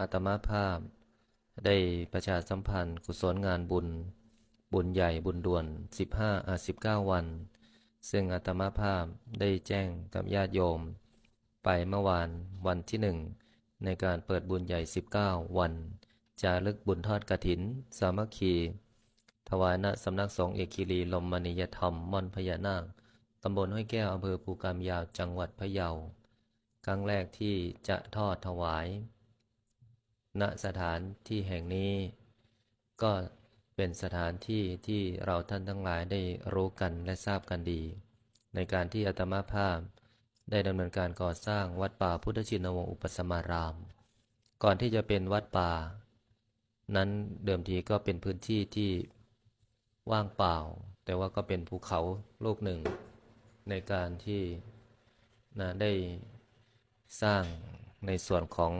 อาตมาภาพ ได้ประชาสัมพันธ์ กุศลงานบุญ บุญใหญ่บุญด่วน 15อา19 วัน ซึ่งอาตมาภาพได้แจ้งกับญาติโยม ไปเมื่อวานวันที่หนึ่งในการเปิดบุญใหญ่ 19 วันจารึกบุญทอดกระถิน สามัคคี ถวายณสำนักสงฆ์เอกคีรีลมมณียธรรมม่อนพญานาคตำบลห้วยแก้วอำเภอภูกามยาวจังหวัดพะเยา ครั้งแรกที่จะทอดถวาย ณสถานที่แห่งนี้ ก็เป็นสถานที่ที่เราท่านทั้งหลายได้รู้กันและทราบกันดี ในการที่อาตมาภาพ ได้ดำเนินการก่อสร้างวัดป่าพุทธชินวงศ์อุปสมาราม ก่อนที่จะเป็นวัดป่า นั้นเดิมทีก็เป็นพื้นที่ที่ว่างเปล่า แต่ว่าก็เป็นภูเขาลูกหนึ่ง ในการที่นะได้สร้างในส่วนของ